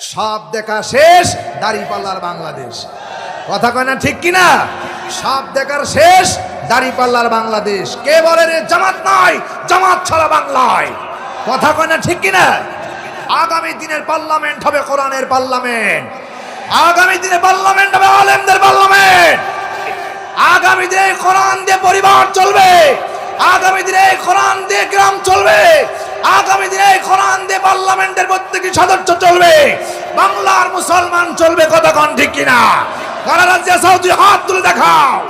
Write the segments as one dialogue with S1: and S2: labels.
S1: সব দেখা শেষ দাড়ি পাল্লার বাংলাদেশ। কথা কয় না ঠিক কিনা? সব দেখার শেষ দাড়ি পাল্লার বাংলাদেশ। কে বলে রে, জামাত নয়, জামাত ছাড়া বাংলায়। কথা কয় না ঠিক কিনা? আগামী দিনের পার্লামেন্ট হবে কোরআনের পার্লামেন্ট। আগামী দিনে পার্লামেন্ট হবে আলেমদের পার্লামেন্ট। আগামী দিনে কোরআন দিয়ে পরিবার চলবে। আগামী দিনে কোরআন দিয়ে গ্রাম চলবে। আগামী দিনে কোরআন দিয়ে পার্লামেন্টের প্রত্যেকটি সদস্য চলবে? বাংলার মুসলমান চলবে কতক্ষণ ঠিক কিনা? কারা রাজ্যে তুই হাত তুলে দেখাও।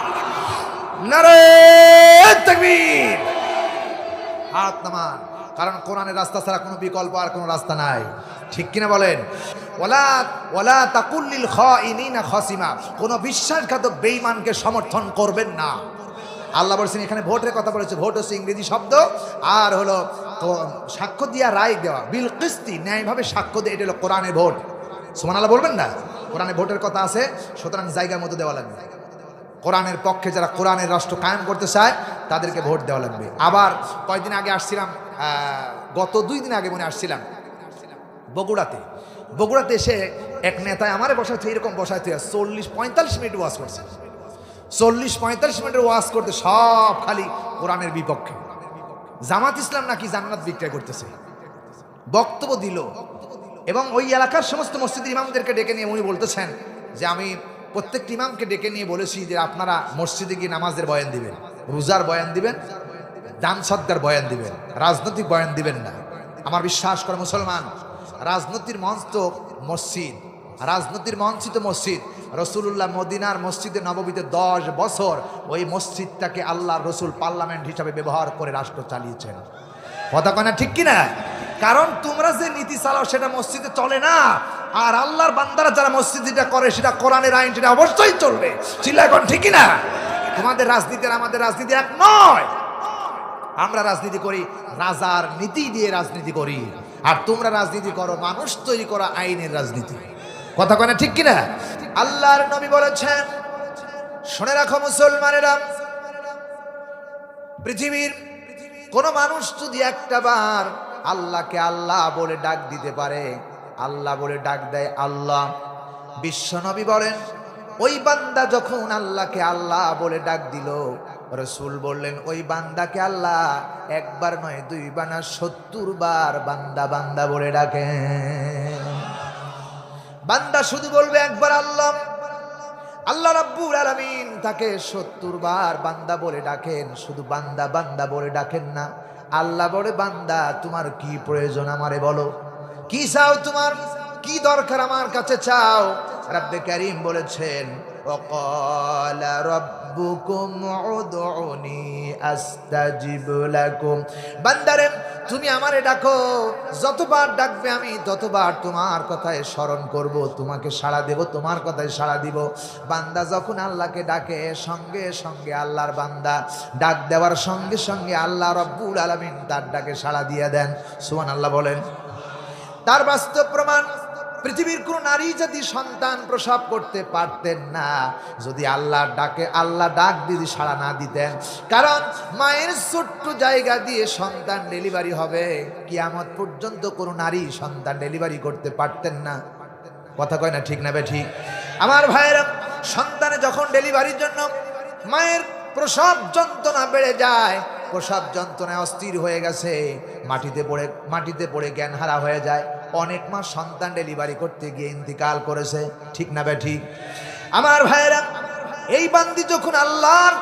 S1: নারে তাকবীর। হাত নামান। কারণ কোরআনের রাস্তা ছাড়া কোনো বিকল্প আর কোনো রাস্তা নাই। ঠিক কিনা বলেন? ওলা ওলা তাকুল্লিল খাইনিনা খাসিমা। কোনো বিশ্বাসঘাতক বেঈমানকে সমর্থন করবেন না। আল্লাহ বলছেন, এখানে ভোটের কথা বলেছে, ভোট হচ্ছে ইংরেজি শব্দ, আর হলো সাক্ষ্য দিয়া রায় দেওয়া, বিল কিস্তি, ন্যায়ভাবে সাক্ষ্য দিয়ে, এটা হলো কোরআনের ভোট। সুমান আল্লাহ বলবেন না? কোরআনে ভোটের কথা আছে, সুতরাং জায়গার মতো দেওয়া লাগবে। কোরআনের পক্ষে যারা কোরআনের রাষ্ট্র কায়েম করতে চায়, তাদেরকে ভোট দেওয়া লাগবে। আবার কয়েকদিন আগে আসছিলাম গত দুই দিন আগে মনে আসছিলাম, বগুড়াতে। বগুড়াতে এসে এক নেতায় আমারে বসাইছে, এরকম বসাইতে চল্লিশ পঁয়তাল্লিশ মিনিট ওয়াজ করছে। চল্লিশ, পঁয়তাল্লিশ মিনিটের ওয়াজ করতে সব খালি কোরআনের বিপক্ষে। জামাত ইসলাম নাকি জান্নাত বিক্রয় করতেছে? বক্তব্য দিল। এবং ওই এলাকার সমস্ত মসজিদের ইমামদেরকে ডেকে নিয়ে উনি বলতেছেন যে, আমি প্রত্যেকটি ইমামকে ডেকে নিয়ে বলেছি যে, আপনারা মসজিদে গিয়ে নামাজের বয়ান দিবেন, রোজার বয়ান দিবেন, দান সদ্গার বয়ান দিবেন, রাজনৈতিক বয়ান দিবেন না। আমার বিশ্বাস করে মুসলমান, রাজনীতির মঞ্চ তো মসজিদ রাজনীতির মঞ্চ তো মসজিদ। রসুল্লাহ মদিনার মসজিদে নববীতে দশ বছর ওই মসজিদটাকে আল্লাহ রসুল পার্লামেন্ট হিসাবে ব্যবহার করে রাষ্ট্র চালিয়েছেন। কথা কয় না ঠিক কিনা? কারণ তোমরা যে নীতি চালাও সেটা মসজিদে চলে না। আর আল্লাহর বান্দারা যারা মসজিদ যেটা করে সেটা কোরআনের আইন সেটা অবশ্যই চলবে। চিল্লা এখন ঠিক কিনা? তোমাদের রাজনীতি আর আমাদের রাজনীতি এক নয়। আমরা রাজনীতি করি, রাজার নীতি দিয়ে রাজনীতি করি। আর তোমরা রাজনীতি করো, মানুষ তৈরি করা আইনের রাজনীতি। কথা কয় না ঠিক কিনা? আল্লাহর নবী বলেছেন, শুনে রাখো মুসলমানেরা, পৃথিবীর কোন মানুষ যদি একটা বার আল্লাহকে আল্লাহ বলে ডাক দিতে পারে, আল্লাহ বলে ডাক দেয় আল্লাহ। বিশ্বনবী বলেন, ওই বান্দা যখন আল্লাহকে আল্লাহ বলে ডাক দিল, রসুল বললেন, ওই বান্দাকে আল্লাহ একবার নয়, দুইবার না সত্তর বার বান্দা বান্দা বলে ডাকেন। বান্দা শুধু বলবে একবার আল্লাহ আল্লাহ রাব্বুল আলামিন তাকে সত্তর বার বান্দা বলে ডাকেন শুধু বান্দা বান্দা বলে ডাকেন না আল্লাহ বলে বান্দা তোমার কি প্রয়োজন আমারে বলো কি চাও তোমার কি দরকার আমার কাছে চাও রাব্বে কারিম বলেছেন وقال ربكم ادعوني استجب لكم বান্দারে তুমি আমারে ডাকো, যতবার ডাকবে আমি ততবার তোমার কথায় স্মরণ করব, তোমাকে সাড়া দেব, তোমার কথায় সাড়া দিব। বান্দা যখন আল্লাহকে ডাকে, সঙ্গে সঙ্গে আল্লাহর বান্দা ডাক দেওয়ার সঙ্গে সঙ্গে আল্লাহ রব্বুল আলমিন তার ডাকে সাড়া দিয়ে দেন। সুমান আল্লাহ বলেন। তার বাস্তব প্রমাণ পৃথিবীর কোন নারী যদি সন্তান প্রসব করতে পারতেন না, যদি আল্লাহ ডাকে আল্লাহ ডাক দিদি সাড়া না দিতেন, কারণ মায়ের ছোট্ট জায়গা দিয়ে সন্তান ডেলিভারি হবে, কিয়ামত পর্যন্ত কোনো নারী সন্তান ডেলিভারি করতে পারতেন না। কথা কয় না ঠিক না বে ঠিক? আমার ভাইয়েরা সন্তানে যখন ডেলিভারির জন্য মায়ের প্রসব যন্ত্রণা বেড়ে যায়, প্রসব যন্ত্রণায় অস্থির হয়ে গেছে, মাটিতে পড়ে মাটিতে পড়ে জ্ঞান হারা হয়ে যায়। অনেক মাস সন্তান ডেলিভারি করতে গিয়ে ইন্তিকাল করেছে। ঠিক না বে ঠিক? আমার ভাইয়েরা, এই বান্দি যখন আল্লাহর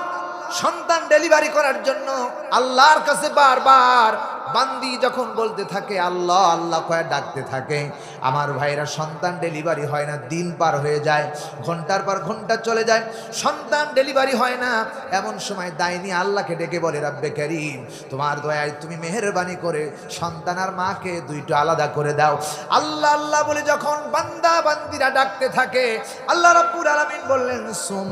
S1: সন্তান ডেলিভারি করার জন্য আল্লাহর কাছে বারবার বান্দি যখন বলতে থাকে, আল্লাহ আল্লাহ কয়ে ডাকতে থাকে আমার ভাইরা সন্তান ডেলিভারি হয় না, দিন পার হয়ে যায়, ঘণ্টার পর ঘণ্টা চলে যায়, সন্তান ডেলিভারি হয় না এমন সময় দায়নি আল্লাহকে ডেকে বলে, রাব্বে করিম, তোমার দয়ায় তুমি মেহরবানি করে সন্তান আর মাকে দুইটা আলাদা করে দাও আল্লাহ আল্লাহ বলে, যখন বান্দা, বান্দিরা ডাকতে থাকে, আল্লাহ রাব্বুল আলামিন বললেন সুম।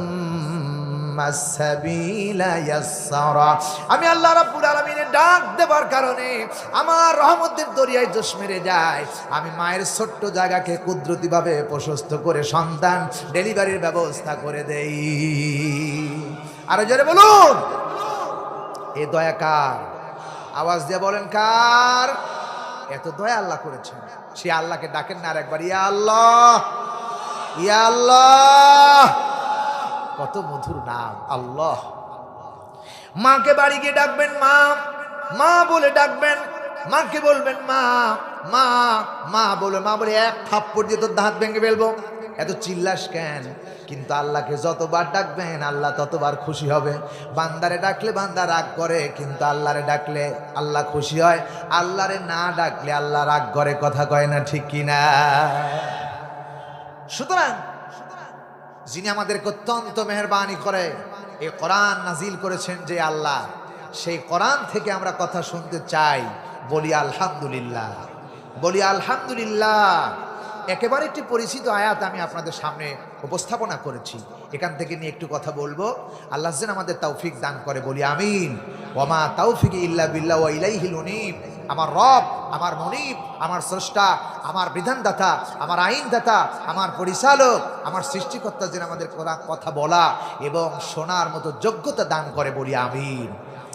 S1: আমি আল্লাহ রাব্বুল আলামিনের ডাক দেবার কারণে আমার রহমতের দরিয়ায় জোশ মেরে যায়। আমি মায়ের ছোট্ট জায়গাকে কুদরতিভাবে প্রশস্ত করে সন্তান ডেলিভারির ব্যবস্থা করে দেই। আরও জোরে বলুন। এ দয়া কার? আওয়াজ দিয়ে বলেন কার? এত দয়া আল্লাহ করেছেন। সে আল্লাহকে ডাকেন না আর একবার, ইয়া আল্লাহ ইয়া আল্লাহ। কত মধুর নাম, আল্লাহ। মাকে বাড়ি গিয়ে ডাকবেন মা মা বলে ডাকবেন, মাকে বলবেন মা মা মা বলে মা বলে, এক থাপ্পড় দিয়ে তোর দাঁত ভেঙে ফেলব। এত চিল্লাস কেন? কিন্তু আল্লাহকে যতবার ডাকবেন, আল্লাহ ততবার খুশি হবে। বান্দারে ডাকলে বান্দা রাগ করে, কিন্তু আল্লাহরে ডাকলে আল্লাহ খুশি হয়। আল্লাহরে না ডাকলে আল্লাহ রাগ করে, কথা কয় না ঠিক কিনা? সুতরাং যিনি আমাদেরকে অত্যন্ত মেহরবানি করে, এই কোরআন নাজিল করেছেন যে আল্লাহ, সেই কোরআন থেকে আমরা কথা শুনতে চাই। বলি আলহামদুলিল্লাহ। বলি আলহামদুলিল্লাহ। একেবারে একটি পরিচিত আয়াত আমি আপনাদের সামনে উপস্থাপনা করেছি। এখান থেকে নিয়ে একটু কথা বলব। আল্লাহ আমাদের তৌফিক দান করে। বলি আমিন। ওমা তৌফিক ইল্লা বিল্লাহ ওয়া ইলাইহিল আমার রব আমার মনিব, আমার স্রষ্টা, আমার বিধানদাতা, আমার আইনদাতা, আমার পরিচালক, আমার সৃষ্টিকর্তা যেন আমাদের কথা বলা এবং শোনার মতো যোগ্যতা দান করে বলি আমিন।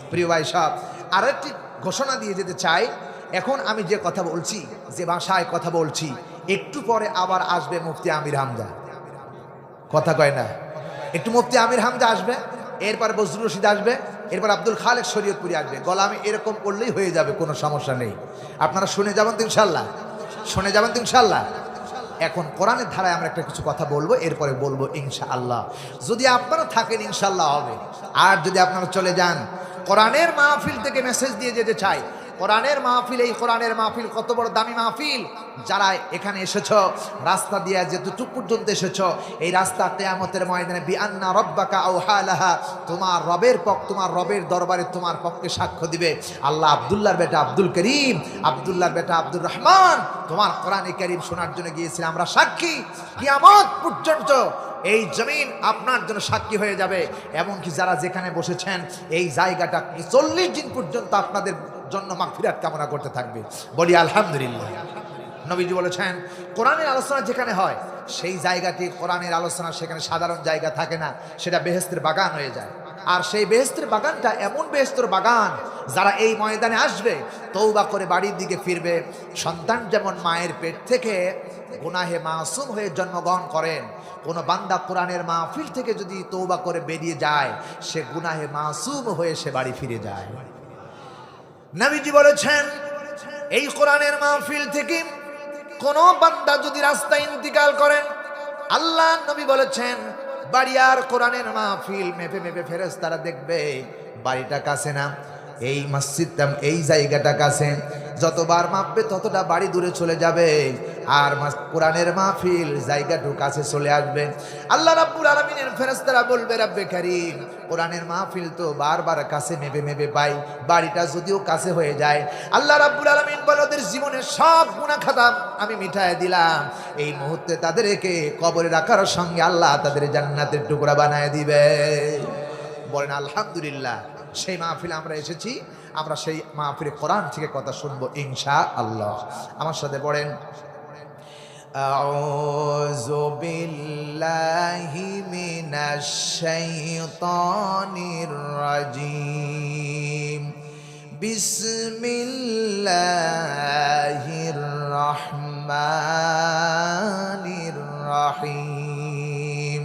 S1: প্রিয় ভাই সব আর একটি ঘোষণা দিয়ে যেতে চাই। এখন আমি যে কথা বলছি, যে ভাষায় কথা বলছি, একটু পরে আবার আসবে মুফতি আমির হামদা। কথা কয় না? একটু মুফতি আমির হামদা আসবে, এরপর বজরুল রশিদ আসবে এরপর আব্দুল খালেক শরীয়তপুরি আসবে। গলা আমি এরকম করলেই হয়ে যাবে, কোনো সমস্যা নেই। আপনারা শুনে যাবেন তো ইনশাল্লাহ শুনে যাবেন তো ইনশাল্লাহ এখন কোরআনের ধারায় আমরা একটা কিছু কথা বলব, এরপরে বলব ইনশা আল্লাহ যদি আপনারা থাকেন ইনশাল্লাহ হবে। আর যদি আপনারা চলে যান, কোরআনের মাহফিল থেকে মেসেজ দিয়ে যেতে চাই কোরআনের মাহফিল, এই কোরআনের মাহফিল কত বড় দামি মাহফিল? যারা এখানে এসেছ, রাস্তা দিয়ে যেতটুক পর্যন্ত এসেছ, এই রাস্তা কেয়ামতের ময়দানে বিআন্না রব্বাকা ও হালাহা তোমার রবের পক্ষ তোমার রবের দরবারে তোমার পক্ষে সাক্ষ্য দিবে। আল্লাহ আবদুল্লাহর বেটা আব্দুল করিম, আবদুল্লাহর বেটা আব্দুর রহমান, তোমার কোরআনে করিম শোনার জন্য গিয়েছিলাম আমরা সাক্ষী। কিয়ামত পর্যন্ত এই জমিন আপনার জন্য সাক্ষী হয়ে যাবে। এমনকি যারা যেখানে বসেছেন, এই জায়গাটা চল্লিশ দিন পর্যন্ত আপনাদের জন্য মাগফিরাত কামনা করতে থাকবে। বলি আলহামদুলিল্লাহ। নবীজি বলেছেন, কোরআনের আলোচনা যেখানে হয়, সেই জায়গাটি কোরআনের আলোচনা সেখানে সাধারণ জায়গা থাকে না, সেটা বেহেস্তের বাগান হয়ে যায়। আর সেই বেহেস্তের বাগানটা এমন বেহেস্তের বাগান, যারা এই ময়দানে আসবে তৌবা করে বাড়ির দিকে ফিরবে। সন্তান যেমন মায়ের পেট থেকে গুনাহে মাসুম হয়ে জন্মগ্রহণ করেন, কোন বান্দা কোরআনের মাহফিল থেকে যদি তৌবা করে বেরিয়ে যায়, সে গুনাহে মাসুম হয়ে সে বাড়ি ফিরে যায়। নবীজি বলেছেন, এই কোরআনের মাহফিল থেকে কোন বান্দা যদি রাস্তায় ইন্তিকাল করেন আল্লাহ নবী বলেছেন বাড়ি আর কোরআনের মাহফিল মেপে মেপে ফেরেস তারা দেখবে, বাড়িটা কাছে না, এই মসজিদটা, এই জায়গাটা কাছে যতবার মাপবে ততটা বাড়ি দূরে চলে যাবে। আর কোরআনের মাহফিল জায়গাটু কাছে চলে আসবে। আল্লাহ রাব্বুল আলামিনের ফেরেশতারা বলবে, রাব্বে কারীম, কোরআনের মাহফিল তো বারবার কাছে মেপে মেপে পাই। বাড়িটা যদিও কাছে হয়ে যায়। আল্লাহ রাব্বুল আলামিন বলে, ওদের জীবনের সব গুনাহ খাতা আমি মিটায় দিলাম। এই মুহূর্তে তাদেরকে কবরে রাখার সঙ্গে আল্লাহ তাদের জান্নাতের টুকরা বানায় দিবে। বলেন, আলহামদুলিল্লাহ, সেই মাহফিলে আমরা এসেছি। আমরা সেই মাহফিলে কোরআন থেকে কথা শুনবো ইনশা আল্লাহ আমার সাথে পড়েন أعوذ بالله من الشيطان الرجيم بسم الله الرحمن الرحيم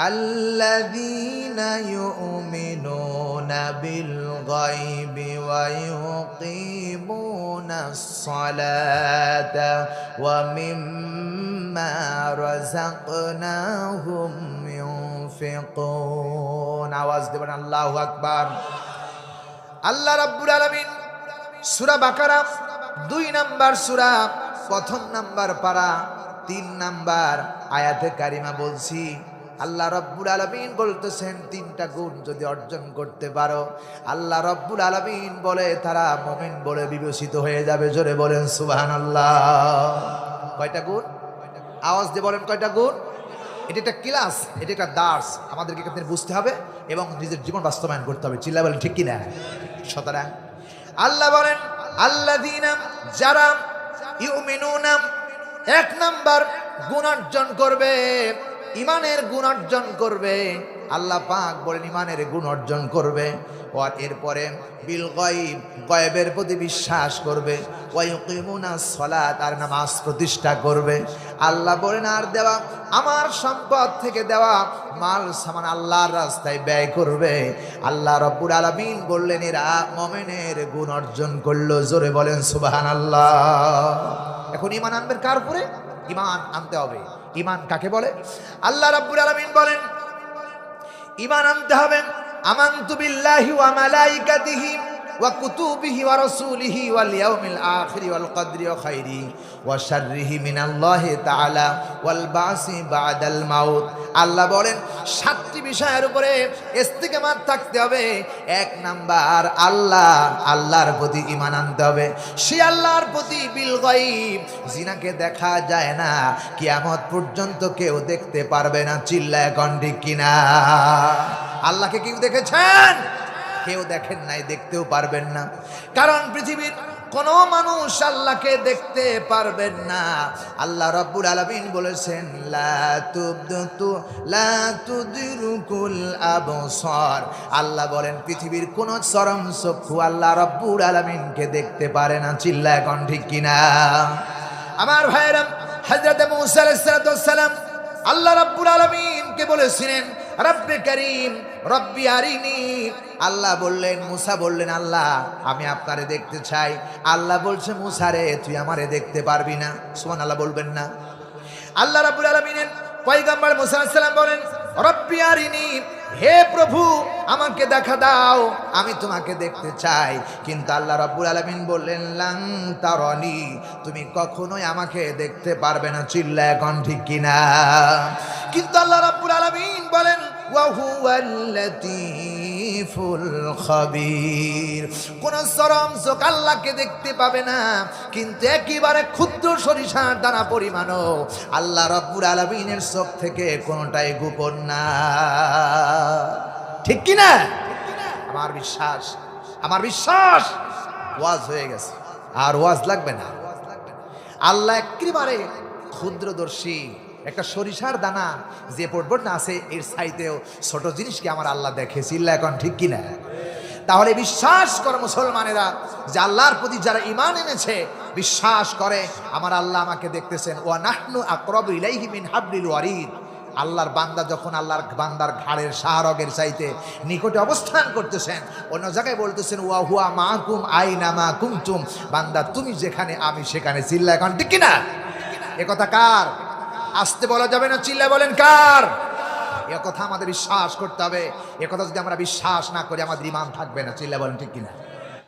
S1: الذين يؤمنون بالغيب ويقيمون الصلاة ومما رزقناهم ينفقون আওয়াজ দেবেন আল্লাহু আকবার আল্লাহ রাব্বুল আলামিন সূরা বাকারা দুই নাম্বার সূরা প্রথম নাম্বার পারা তিন নাম্বার আয়াতে কারিমা বলছি আল্লাহ রব্বুল আলমিন বলতেছেন, তিনটা গুণ যদি অর্জন করতে পারো। আল্লাহ রব্বুল আলমিন বলে, তারা মমিন বলে বিবেচিত হয়ে যাবে। জোরে বলেন সুবাহান আল্লাহ কয়টা গুণ? আওয়াজ দিয়ে বলেন, কয়টা গুণ? এটা একটা ক্লাস, এটা একটা দার্স। আমাদেরকে এখান বুঝতে হবে এবং নিজের জীবন বাস্তবায়ন করতে হবে। চিল্লা বলেন, ঠিক কিনা? সুতরাং। আল্লাহ বলেন আল্লাহ যারা ইউমিনুনা, এক নাম্বার গুণ অর্জন করবে। ইমানের গুণ অর্জন করবে। আল্লাহ পাক বলেন, ইমানের গুণ অর্জন করবে। ও এরপরে বিল গয়েব, গয়েবের প্রতি বিশ্বাস করবে। ওয়াইকিমুনা সলাত, আর নামাজ প্রতিষ্ঠা করবে। আল্লাহ বলেন, আর দেওয়া আমার সম্পদ থেকে দেওয়া মাল, সামান আল্লাহর রাস্তায় ব্যয় করবে। আল্লাহ রব্বুর আলামিন বললেন, এরা মমেনের গুণ অর্জন করল। জোরে বলেন সুবাহান আল্লাহ এখন ইমান আনবেন কার উপরে? ইমান আনতে হবে। ইমান কাকে বলে? আল্লাহ রাব্বুল আলামিন বলেন ইমান আনতে হবে আমানতু বিল্লাহি ওয়া মালাইকাতিহি ওয়া কুতুবিহি ওয়া রাসূলিহি ওয়াল ইয়াউমিল আখিরি ওয়াল কদরি ওয়া খাইরি ওয়া শাররিহি মিনাল্লাহি তাআলা ওয়াল বাসি বাদাল মাউত। আল্লাহ বলেন, সাতটি বিষয়ের উপরে ইস্তিকামাত থাকতে হবে। এক নাম্বার, আল্লাহ, আল্লাহর প্রতি ইমান আনতে হবে। সে আল্লাহর প্রতি বিল গায়ব, জিনাকে দেখা যায় না, কিয়ামত পর্যন্ত কেউ দেখতে পারবে না, চিল্লায় কণ্ঠে কিনা। আল্লাহকে কেউ দেখেছেন? কেউ দেখেন নাই, দেখতেও পারবেন না। কারণ পৃথিবীর কোন মানুষ আল্লাহকে দেখতে পারবেন না। আল্লাহ রব্বুল আলমিন বলেছেন আল্লাহ বলেন, পৃথিবীর কোন চরম চক্ষু আল্লাহ রব্বুল আলামিনকে দেখতে পারে না। চিল্লা এখন ঠিক কিনা? আমার আলাইহিস সালাম আল্লাহ রাব্বুল আলমিনকে বলেছিলেন রব্বে করিম, রব্বি আরিনি। আল্লাহ বললেন, মুসা বললেন, আল্লাহ, আমি আপনারে দেখতে চাই। আল্লাহ বলছে, মুসা রে, তুই আমারে দেখতে পারবি না। সুমান আল্লাহ বলবেন না। আল্লাহ রাব্বুল আলামিনের পয়গম্বর মুসা বলেন, রব্বি আরিনি, হে প্রভু, আমাকে দেখা দাও, আমি তোমাকে দেখতে চাই। কিন্তু আল্লাহ রাব্বুল আলামিন বললেন, লাং তারনি, তুমি কখনোই আমাকে দেখতে পারবে না চিল্লা এখন ঠিক কিনা কিন্তু আল্লাহ রাব্বুল আলামিন বলেন কোন চরম চোখ আল্লাহকে দেখতে পাবে না, কিন্তু একেবারে ক্ষুদ্র সরিষার দানা পরিমাণও আল্লাহ রব্বুল আলমিনের চোখ থেকে কোনোটাই গোপন না। ঠিক কি না? আমার বিশ্বাস আমার বিশ্বাস। ওয়াজ হয়ে গেছে। আর ওয়াজ লাগবে না। আল্লাহ একেবারে ক্ষুদ্রদর্শী। একটা সরিষার দানা যে পর্বত আছে, এর সাইতেও ছোট জিনিসকে আমার আল্লাহ দেখে চিল্লা এখন ঠিক কিনা? তাহলে বিশ্বাস করে মুসলমানেরা, যে আল্লাহর প্রতি যারা ইমান এনেছে, বিশ্বাস করে, আমার আল্লাহ আমাকে দেখতেছেন ও নাহনু আকরব ইলাইহি মিন হাবলিল ওয়ারিদ। আল্লাহর বান্দা যখন আল্লাহর বান্দার ঘাড়ের শাহরগের চাইতে নিকটে অবস্থান করতেছেন, অন্য জায়গায় বলতেছেন, ওয়া হুয়া মাহকুম আইনা মা কুমতুম বান্দা, তুমি যেখানে, আমি সেখানে। চিল্লা এখন ঠিক কিনা? এ কথা কার? আসতে বলা যাবে না চিল্লা বলেন, কার? এ কথা আমাদের বিশ্বাস করতে হবে। এ কথা যদি আমরা বিশ্বাস না করি, আমাদের ইমান থাকবে না চিল্লা বলেন ঠিক কিনা?